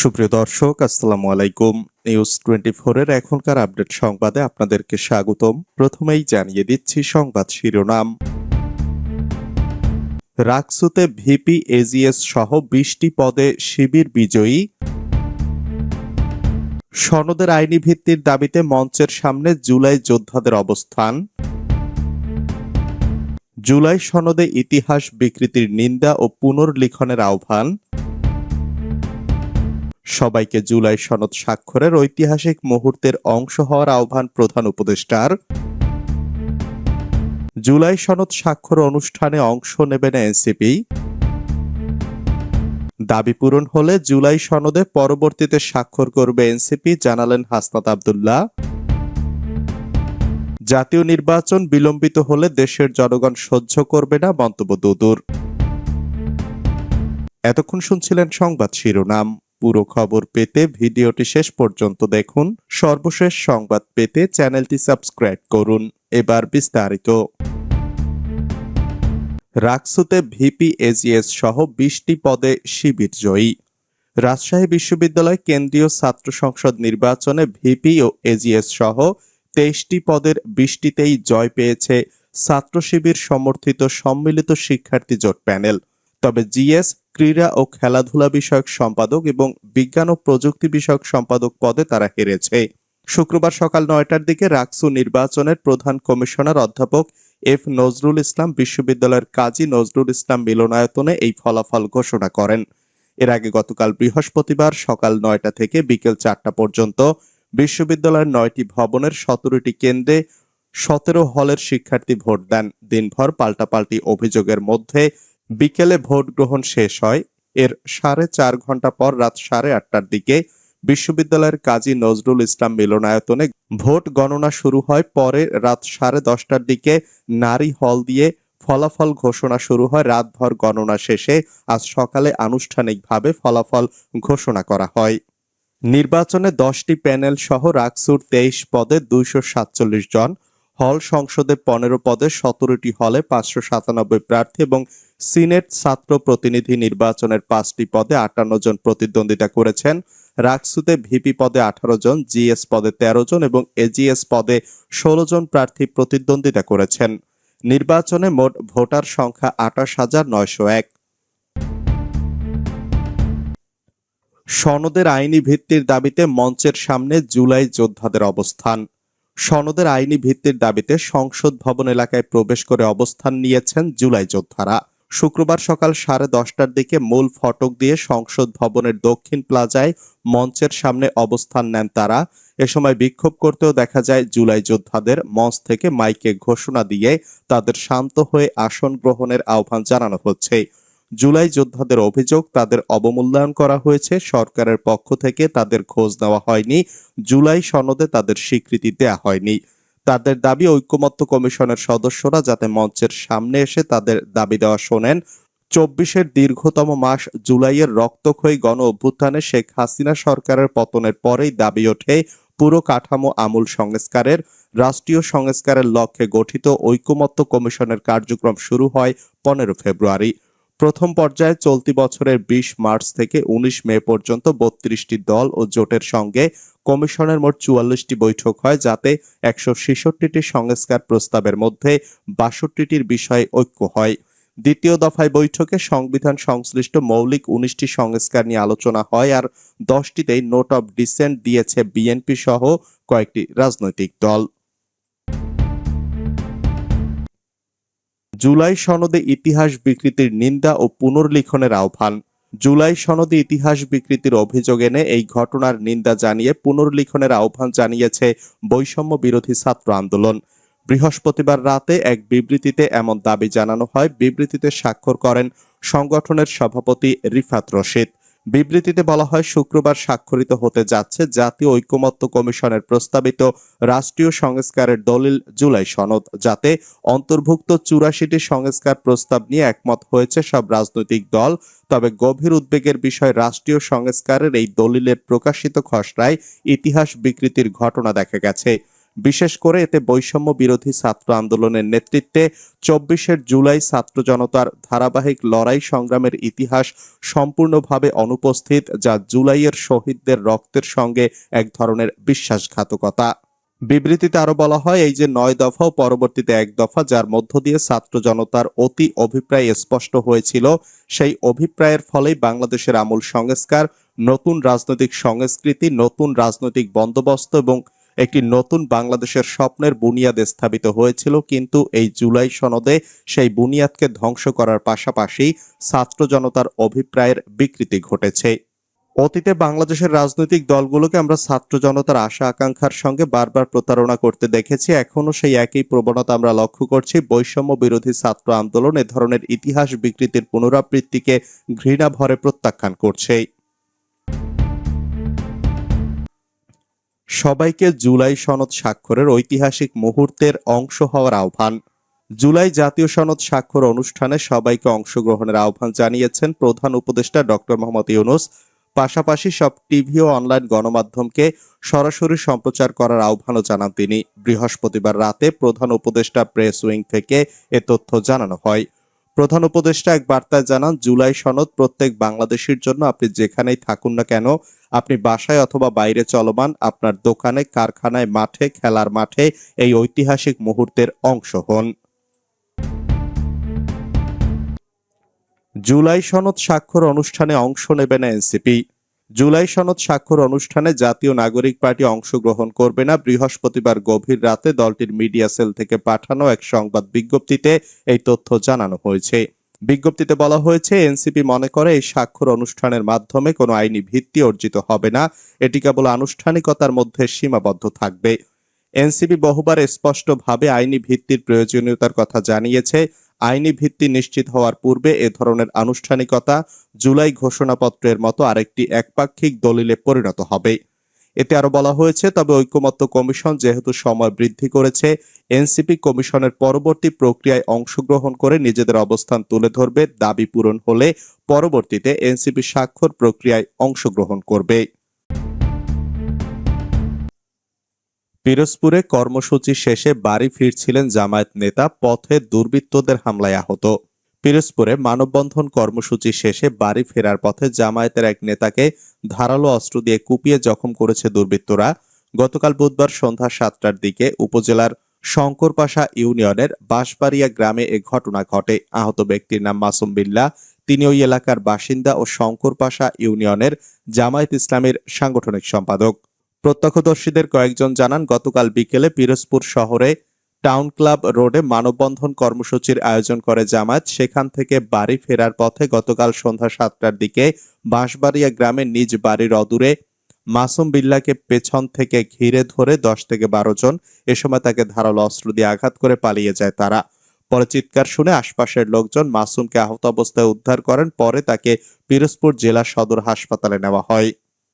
সুপ্রিয় দর্শক, আসসালামু আলাইকুম। নিউজ টোয়েন্টি এর এখনকার আপডেট সংবাদে আপনাদেরকে স্বাগতম। প্রথমেই জানিয়ে দিচ্ছি সংবাদ শিরোনাম। রাকসুতে ভিপি এজিএস সহ বিশটি পদে শিবির বিজয়ী। সনদের আইনি ভিত্তির দাবিতে মঞ্চের সামনে জুলাই যোদ্ধাদের অবস্থান। জুলাই সনদে ইতিহাস বিকৃতির নিন্দা ও পুনর্লিখনের আহ্বান। সবাইকে জুলাই সনদ স্বাক্ষরের ঐতিহাসিক মুহূর্তের অংশ হওয়ার আহ্বান প্রধান উপদেষ্টার। জুলাই সনদ স্বাক্ষর অনুষ্ঠানে অংশ নেবে না এনসিপি। দাবি পূরণ হলে জুলাই সনদে পরবর্তীতে স্বাক্ষর করবে এনসিপি, জানালেন হাসনাত আবদুল্লাহ। জাতীয় নির্বাচন বিলম্বিত হলে দেশের জনগণ সহ্য করবে না মন্তব্য দুদুর। এতক্ষণ শুনছিলেন সংবাদ শিরোনাম। পুরো খবর পেতে ভিডিওটি শেষ পর্যন্ত দেখুন। সর্বশেষ সংবাদ পেতে চ্যানেলটি সাবস্ক্রাইব করুন। এবার বিস্তারিত। রাকসুতে ভিপি এজিএস সহ বিশটি পদে শিবির জয়ী। রাজশাহী বিশ্ববিদ্যালয় কেন্দ্রীয় ছাত্র সংসদ নির্বাচনে ভিপি ও এজিএস সহ তেইশটি পদের বিশটিতেই জয় পেয়েছে ছাত্র শিবির সমর্থিত সম্মিলিত শিক্ষার্থী জোট প্যানেল। তবে জিএস ক্রীড়া ও খেলাধুলা বিষয়ক সম্পাদক এবং বিজ্ঞান ও প্রযুক্তি বিষয়ক সম্পাদক পদে তারা হেরেছে। শুক্রবার সকাল নয়টার দিকে রাকসু নির্বাচনের প্রধান কমিশনার অধ্যাপক এফ নজরুল ইসলাম বিশ্ববিদ্যালয়ের কাজী নজরুল ইসলাম মিলনায়তনে এই ফলাফল ঘোষণা করেন। এর আগে গতকাল বৃহস্পতিবার সকাল নয়টা থেকে বিকেল চারটা পর্যন্ত বিশ্ববিদ্যালয়ের নয়টি ভবনের সতেরোটি কেন্দ্রে সতেরো হলের শিক্ষার্থী ভোট দেন। দিনভর পাল্টাপাল্টি অভিযোগের মধ্যে বিকেলে ভোট গ্রহণ শেষ হয়। এর সাড়ে চার ঘণ্টা পর রাত সাড়ে আটটার দিকে বিশ্ববিদ্যালয়ের কাজী নজরুল ইসলাম মিলনায়তনে ভোট গণনা শুরু হয়। পরে রাত সাড়ে দশটার দিকে নারী হল দিয়ে ফলাফল ঘোষণা শুরু হয়। রাতভর গণনা শেষে আজ সকালে আনুষ্ঠানিকভাবে ফলাফল ঘোষণা করা হয়। নির্বাচনে দশটি প্যানেল সহ রাকসুর তেইশ পদে দুইশো সাতচল্লিশ জন হল সংসদে পনেরো পদে সতেরোটি হলে পাঁচশো সাতানব্বই প্রার্থী এবং সিনেট ছাত্র প্রতিনিধি নির্বাচনের পাঁচটি পদে আটান্ন জন প্রতিদ্বন্দ্বিতা করেছেন। রাকসুতে ভিপি পদে আঠারো জন, জিএস পদে তেরো জন এবং এজিএস পদে ষোলো জন প্রার্থী প্রতিদ্বন্দ্বিতা করেছেন। নির্বাচনে মোট ভোটার সংখ্যা আঠাশ হাজার নয়শো এক। সনদের আইনি ভিত্তির দাবিতে মঞ্চের সামনে জুলাই যোদ্ধাদের অবস্থান। সনদের আইনি ভিত্তির দাবিতে সংসদ ভবন এলাকায় প্রবেশ করে অবস্থান নিয়েছেন জুলাই যোদ্ধারা। শুক্রবার সকাল সাড়ে দশটার দিকে মূল ফটক দিয়ে সংসদ ভবনের দক্ষিণ প্লাজায় মঞ্চের সামনে অবস্থান নেন তারা। এ সময় বিক্ষোভ করতেও দেখা যায় জুলাই যোদ্ধাদের মঞ্চ থেকে মাইকে ঘোষণা দিয়ে তাদের শান্ত হয়ে আসন গ্রহণের আহ্বান জানানো হচ্ছে। জুলাই যোদ্ধাদের অভিযোগ তাদের অবমূল্যায়ন করা হয়েছে। সরকারের পক্ষ থেকে তাদের খোঁজ নেওয়া হয়নি। জুলাই সনদে তাদের স্বীকৃতি দেয়া হয়নি। তাদের দাবি ঐক্যমত্য কমিশনের সদস্যরা যাতে মঞ্চের সামনে এসে তাদের দাবি দেওয়া শোনেন। চব্বিশের দীর্ঘতম মাস জুলাইয়ের রক্তক্ষয়ী গণ অভ্যুত্থানে শেখ হাসিনা সরকারের পতনের পরেই দাবি ওঠে পুরো কাঠামো আমূল সংস্কারের। রাষ্ট্রীয় সংস্কারের লক্ষ্যে গঠিত ঐক্যমত্য কমিশনের কার্যক্রম শুরু হয় পনেরো ফেব্রুয়ারি। প্রথম পর্যায়ে চলতি বছরের বিশ মার্চ থেকে উনিশ মে পর্যন্ত বত্রিশটি দল ও জোটের সঙ্গে কমিশনের মোট চুয়াল্লিশটি বৈঠক হয়, যাতে একশো ছেষট্টিটি সংস্কার প্রস্তাবের মধ্যে বাষট্টিটির বিষয়ে ঐক্য হয়। দ্বিতীয় দফায় বৈঠকে সংবিধান সংশ্লিষ্ট মৌলিক উনিশটি সংস্কার নিয়ে আলোচনা হয় আর দশটিতেই নোট অব ডিসেন্ট দিয়েছে বিএনপি সহ কয়েকটি রাজনৈতিক দল। জুলাই সনদে ইতিহাস বিকৃতির নিন্দা ও পুনর্লিখনের আহ্বান। জুলাই সনদে ইতিহাস বিকৃতির অভিযোগ এনে এই ঘটনার নিন্দা জানিয়ে পুনর্লিখনের আহ্বান জানিয়েছে বৈষম্য বিরোধী ছাত্র আন্দোলন। বৃহস্পতিবার রাতে এক বিবৃতিতে এমন দাবি জানানো হয়। বিবৃতিতে স্বাক্ষর করেন সংগঠনের সভাপতি রিফাত রশিদ। বিবৃতিতে বলা হয়, শুক্রবার স্বাক্ষরিত হতে যাচ্ছে জাতীয় ঐক্যমত্য কমিশনের প্রস্তাবিত রাষ্ট্রীয় সংস্কারের দলিল জুলাই সনদ, যাতে অন্তর্ভুক্ত চুরাশিটি সংস্কার প্রস্তাব নিয়ে একমত হয়েছে সব রাজনৈতিক দল। তবে গভীর উদ্বেগের বিষয়, রাষ্ট্রীয় সংস্কারের এই দলিলের প্রকাশিত খসড়ায় ইতিহাস বিকৃতির ঘটনা দেখা গেছে। বিশেষ করে এতে বৈষম্য বিরোধী ছাত্র আন্দোলনের নেতৃত্বে চব্বিশের জুলাই ছাত্র জনতার ধারাবাহিক লড়াই সংগ্রামের ইতিহাস সম্পূর্ণভাবে অনুপস্থিত, যা জুলাইয়ের শহীদদের রক্তের সঙ্গে এক ধরনের বিশ্বাসঘাতকতা। বিবৃতিতে আরও বলা হয়, এই যে নয় দফা ও পরবর্তীতে এক দফা, যার মধ্য দিয়ে ছাত্র জনতার অতি অভিপ্রায় স্পষ্ট হয়েছিল, সেই অভিপ্রায়ের ফলেই বাংলাদেশের আমূল সংস্কার, নতুন রাজনৈতিক সংস্কৃতি, নতুন রাজনৈতিক বন্দোবস্ত এবং একটি নতুন বাংলাদেশের স্বপ্নের বুনিয়াদ স্থাপিত হয়েছিল, কিন্তু এই জুলাই সনদে সেই বুনিয়াদকে ধ্বংস করার পাশাপাশি ছাত্র জনতার অভিপ্রায়ের বিকৃতি ঘটেছে। অতীতে বাংলাদেশের রাজনৈতিক দলগুলোকে আমরা ছাত্র জনতার আশা আকাঙ্ক্ষার সঙ্গে বারবার প্রতারণা করতে দেখেছি। এখনও সেই একই প্রবণতা আমরা লক্ষ্য করছি। বৈষম্য বিরোধী ছাত্র আন্দোলন এ ধরনের ইতিহাস বিকৃতির পুনরাবৃত্তিকে ঘৃণা ভরে প্রত্যাখ্যান করছে। সবাইকে জুলাই সনদ স্বাক্ষরের ঐতিহাসিক মুহূর্তের অংশ হওয়ার আহ্বান। জুলাই জাতীয় সনদ স্বাক্ষর অনুষ্ঠানে সবাইকে অংশগ্রহণের আহ্বান জানিয়েছেন প্রধান উপদেষ্টা ডক্টর মোহাম্মদ ইউনুস। পাশাপাশি সব টিভি ও অনলাইন গণমাধ্যমকে সরাসরি সম্প্রচার করার আহ্বানও জানান তিনি। বৃহস্পতিবার রাতে প্রধান উপদেষ্টা প্রেস উইং থেকে এ তথ্য জানানো হয়। প্রধান উপদেষ্টা এক বার্তায় জানান, জুলাই সনদ প্রত্যেক বাংলাদেশের জন্য আপনি যেখানেই থাকুন না কেন, আপনি বাসায় অথবা বাইরে চলমান আপনার দোকানে, কারখানায়, মাঠে, খেলার মাঠে এই ঐতিহাসিক মুহূর্তের অংশ হন। জুলাই সনদ স্বাক্ষর অনুষ্ঠানে অংশ নেবে না এনসিপি। জুলাই সনদ স্বাক্ষর অনুষ্ঠানে জাতীয় নাগরিক পার্টি অংশগ্রহণ করবে না। বৃহস্পতিবার গভীর রাতে দলটির মিডিয়া সেল থেকে পাঠানো এক সংবাদ বিজ্ঞপ্তিতে এই তথ্য জানানো হয়েছে। বিজ্ঞপ্তিতে বলা হয়েছে, এনসিপি মনে করে এই স্বাক্ষর অনুষ্ঠানের মাধ্যমে কোনো আইনি ভিত্তি অর্জিত হবে না। এটি কেবল আনুষ্ঠানিকতার মধ্যে সীমাবদ্ধ থাকবে। এনসিপি বহুবার স্পষ্টভাবে আইনি ভিত্তির প্রয়োজনীয়তার কথা জানিয়েছে। আইনি ভিত্তি নিশ্চিত হওয়ার পূর্বে এ ধরনের আনুষ্ঠানিকতা জুলাই ঘোষণাপত্রের মতো আরেকটি একপাক্ষিক দলিলে পরিণত হবে। এতে আরও বলা হয়েছে, তবে ঐকমত্য কমিশন যেহেতু সময় বৃদ্ধি করেছে, এনসিপি কমিশনের পরবর্তী প্রক্রিয়ায় অংশগ্রহণ করে নিজেদের অবস্থান তুলে ধরবে, দাবি পূরণ হলে পরবর্তীতে এনসিপি স্বাক্ষর প্রক্রিয়ায় অংশগ্রহণ করবে। পিরোজপুরে কর্মসূচি শেষে বাড়ি ফিরছিলেন জামায়াত নেতা, পথে দুর্বৃত্তদের হামলায় আহত। পিরোজপুরে মানববন্ধন কর্মসূচি শেষে বাড়ি ফেরার পথে জামায়াতের এক নেতাকে ধারালো অস্ত্র দিয়ে কুপিয়ে জখম করেছে দুর্বৃত্তরা। গতকাল বুধবার সন্ধ্যা সাতটার দিকে উপজেলার শঙ্করপাশা ইউনিয়নের বাঁশবাড়িয়া গ্রামে এ ঘটনা ঘটে। আহত ব্যক্তির নাম মাসুম বিল্লা, তিনি ওই এলাকার বাসিন্দা ও শঙ্করপাশা ইউনিয়নের জামায়াত ইসলামের সাংগঠনিক সম্পাদক। প্রত্যক্ষদর্শীদের কয়েকজন জানান, গতকাল বিকেলে পিরোজপুর শহরে টাউন ক্লাব রোডে মানববন্ধন কর্মসূচির আয়োজন করে জামায়াত। সেখান থেকে বাড়ি ফেরার পথে গতকাল সন্ধ্যা সাতটার দিকে বাঁশবাড়িয়া গ্রামের নিজ বাড়ির অদূরে মাসুম বিল্লাকে পেছন থেকে ঘিরে ধরে দশ থেকে বারো জন, এ সময় তাকে ধারালো অস্ত্র দিয়ে আঘাত করে পালিয়ে যায় তারা। পরে চিৎকার শুনে আশপাশের লোকজন মাসুমকে আহত অবস্থায় উদ্ধার করেন, পরে তাকে পিরোজপুর জেলা সদর হাসপাতালে নেওয়া হয়।